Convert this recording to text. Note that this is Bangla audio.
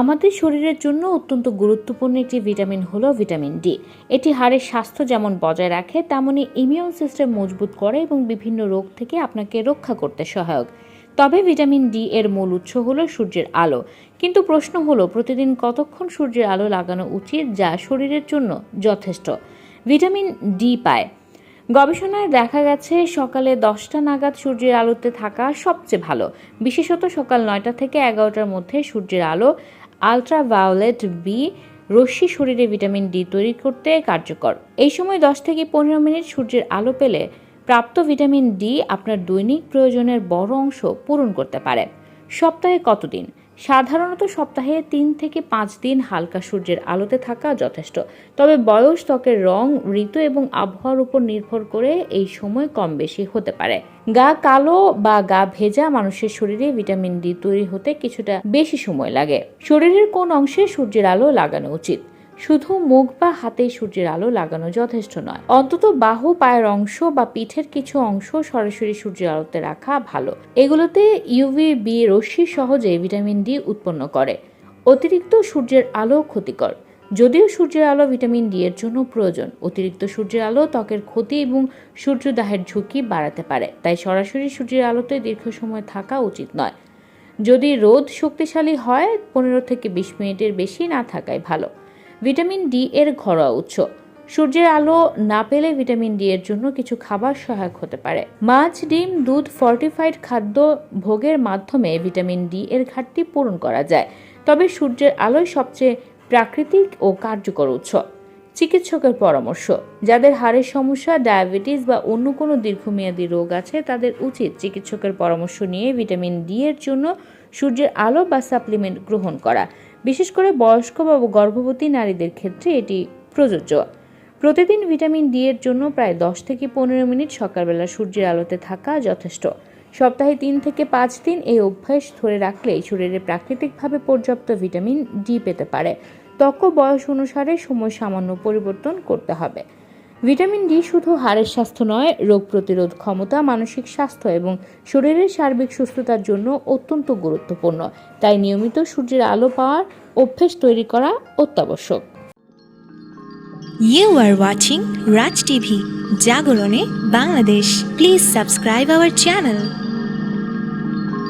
আমাদের শরীরের জন্য অত্যন্ত গুরুত্বপূর্ণ একটি ভিটামিন হলো ভিটামিন ডি। এটি হাড়ের স্বাস্থ্য যেমন বজায় রাখে, তেমনি ইমিউন সিস্টেম মজবুত করে এবং বিভিন্ন রোগ থেকে আপনাকে রক্ষা করতে সহায়ক। তবে ভিটামিন ডি এর মূল উৎস হলো সূর্যের আলো। কিন্তু প্রশ্ন হলো, প্রতিদিন কতক্ষণ সূর্যের আলো লাগানো উচিত যা শরীরের জন্য যথেষ্ট? ভিটামিন ডি পায়। গবেষণায় দেখা গেছে, সকালে দশটা নাগাদ সূর্যের আলোতে থাকা সবচেয়ে ভালো। বিশেষত সকাল নয়টা থেকে এগারোটার মধ্যে সূর্যের আলো আলট্রাভায়োলেট বি রশ্মি শরীরে ভিটামিন ডি তৈরি করতে কার্যকর। এই সময় দশ থেকে পনেরো মিনিট সূর্যের আলো পেলে প্রাপ্ত ভিটামিন ডি আপনার দৈনিক প্রয়োজনের বড় অংশ পূরণ করতে পারে। সপ্তাহে কতদিন? সাধারণত সপ্তাহে তিন থেকে পাঁচ দিন হালকা সূর্যের আলোতে থাকা যথেষ্ট। তবে বয়স, ত্বকের রং, ঋতু এবং আবহাওয়ার উপর নির্ভর করে এই সময় কম বেশি হতে পারে। গা কালো বা গা ভেজা মানুষের শরীরে ভিটামিন ডি তৈরি হতে কিছুটা বেশি সময় লাগে। শরীরের কোন অংশে সূর্যের আলো লাগানো উচিত? শুধু মুখ বা হাতে সূর্যের আলো লাগানো যথেষ্ট নয়। অন্তত বাহু, পায়ের অংশ বা পিঠের কিছু অংশ সরাসরি সূর্যের আলোতে রাখা ভালো। এগুলোতে ইউভি বি রশ্মি সহজে ভিটামিন ডি উৎপন্ন করে। অতিরিক্ত সূর্যের আলো ক্ষতিকর। যদিও সূর্যের আলো ভিটামিন ডি এর জন্য প্রয়োজন, অতিরিক্ত সূর্যের আলো ত্বকের ক্ষতি এবং সূর্যদাহের ঝুঁকি বাড়াতে পারে, তাই সরাসরি সূর্যের আলোতে দীর্ঘ সময় থাকা উচিত নয়। যদি রোদ শক্তিশালী হয়, পনেরো থেকে বিশ মিনিটের বেশি না থাকাই ভালো। ভিটামিন ডি এর ঘরোয়া উৎস। সূর্যের আলো না পেলে ভিটামিন ডি এর জন্য কিছু খাবার সহায়ক হতে পারে। মাছ, ডিম, দুধ ফর্টিফাইড খাদ্য ভোগের মাধ্যমে ভিটামিন ডি এর ঘাটতি পূরণ করা যায়। তবে সূর্যের আলোই সবচেয়ে প্রাকৃতিক ও কার্যকর উৎস। চিকিৎসকের পরামর্শ, যাদের হাড়ের সমস্যা, ডায়াবেটিস বা অন্য কোনো দীর্ঘমেয়াদী রোগ আছে, তাদের উচিত চিকিৎসকের পরামর্শ নিয়ে ভিটামিন ডি এর জন্য সূর্যের আলো বা সাপ্লিমেন্ট গ্রহণ করা। বিশেষ করে বয়স্ক বা গর্ভবতী নারীদের ক্ষেত্রে এটি প্রযোজ্য। প্রতিদিন ভিটামিন ডি এর জন্য প্রায় দশ থেকে পনেরো মিনিট সকালবেলা সূর্যের আলোতে থাকা যথেষ্ট। সপ্তাহে তিন থেকে পাঁচ দিন এই অভ্যাস ধরে রাখলেই শরীরে প্রাকৃতিকভাবে পর্যাপ্ত ভিটামিন ডি পেতে পারে। ত্বক বয়স অনুসারে সময় সামান্য পরিবর্তন করতে হবে। ভিটামিন ডি শুধু হাড়ের স্বাস্থ্য নয়, রোগ প্রতিরোধ ক্ষমতা, মানসিক স্বাস্থ্য এবং শরীরের সার্বিক সুস্থতার জন্য অত্যন্ত গুরুত্বপূর্ণ। তাই নিয়মিত সূর্যের আলো পাওয়ার অভ্যেস তৈরি করা অত্যাবশ্যক। You are watching Raj TV জাগরণে Bangladesh please subscribe our channel.